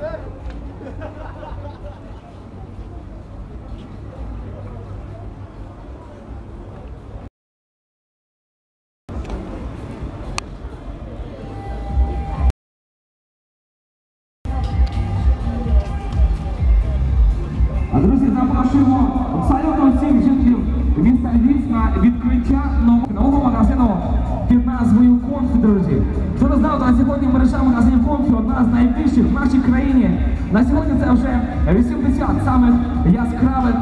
Друзі, запрошуємо абсолютно всіх жителів міста Львів на відкриття нового, магазину під назвою Комфі, друзі. Не знав, на сьогодні мережа магазинів Комфі одна з найбільших в нашій країні. На сьогодні це вже 80 самих яскравих,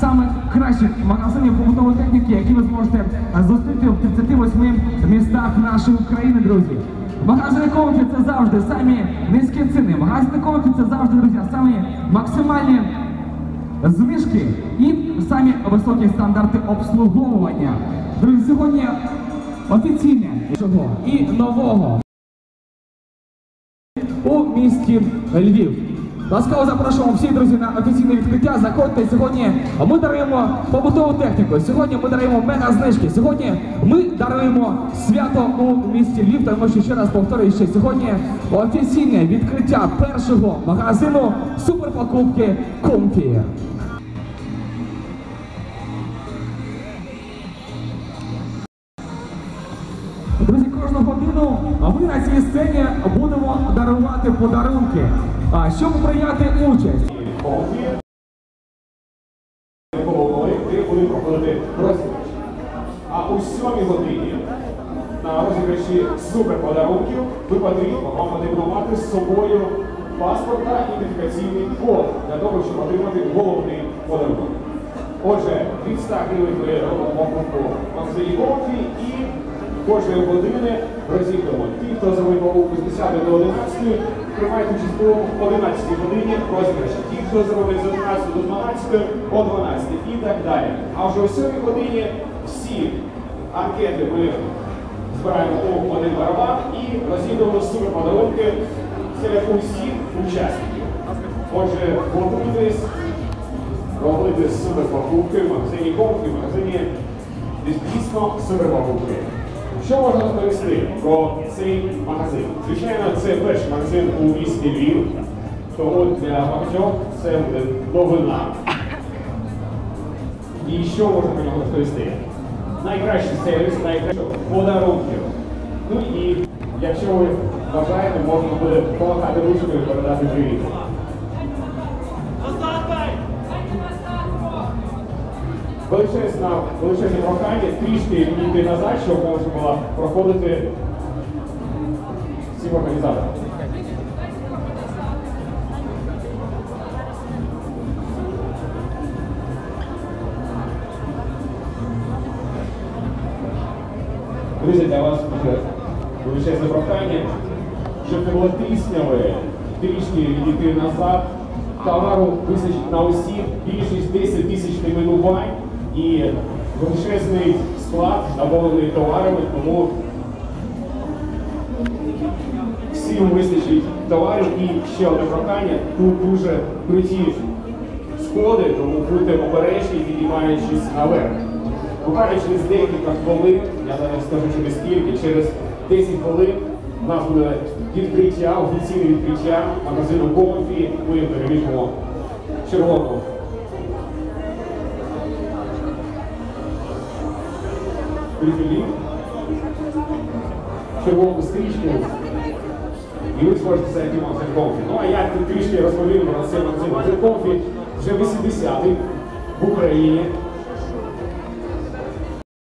самих кращих магазинів побутової техніки, які ви зможете зустріти в 38 містах нашої України, друзі. Магазини Комфі це завжди самі низькі ціни. Магазини Комфі це завжди, друзі, самі максимальні знижки і самі високі стандарти обслуговування. Друзі, сьогодні офіційне і нового місті Львів. Ласкаво запрошуємо всіх друзі на офіційне відкриття. Заходьте сьогодні. Ми даруємо побутову техніку. Сьогодні ми даруємо мега знижки. Сьогодні ми даруємо свято у місті Львів, тому що ще раз повторюю, що сьогодні офіційне відкриття першого магазину суперпокупки Комфі. Годину ми на цій сцені будемо дарувати подарунки. Щоб прийняти участь, буде проходити розіграш. А у сьомій годині на розіграші суперподарунків ви потрібно вам з собою паспорт та ідентифікаційний код для того, щоб отримати головний подарунок. Отже, від 100 гривень ми робимо покупку і кожної години розіграємо. Ті, хто зробив покупку з 10 до 11, приймають участь у 11 годині розіграші. Ті, хто зробив з 11 до 12, о 12 і так далі. А вже о 7 годині всі анкети ми збираємо у один барабан і розігруємо суперподарунки серед усіх учасників. Отже, готуйтесь робити суперпокупки в магазині Комфі, в магазині дійсно суперпокупки. Що можна розповісти про цей магазин? Звичайно, це перший магазин у місті Львів, тому для багатьох це буде новина. І що можна про нього розповісти? Найкращий сервіс, найкращий подарунків. Ну і якщо ви бажаєте, можна буде помагати ручкою і передати привіт. Величезне, величезне прохання трішки відійти назад, щоб можна було проходити всім організаторам. Друзі, для вас величезне прохання, щоб не було тисняве, трішки відійти назад. Товару вистачить на усіх більшість 10 тисяч найменувань і величезний склад наповнений товарами, тому всім вистачить товарів і ще одне прохання. Тут дуже круті сходи, тому будьте обережні, підіймаючись наверх. Буквально через декілька хвилин, я зараз скажу через скільки, через 10 хвилин у нас буде відкриття, офіційне відкриття магазину Комфі. Ми перевіримо червону. Прифілі. Червону стрічку. І ви зможете зайти вам магазин Комфі. Ну а я трішки розповім про це магазин. Магазин Комфі вже 80-й в Україні.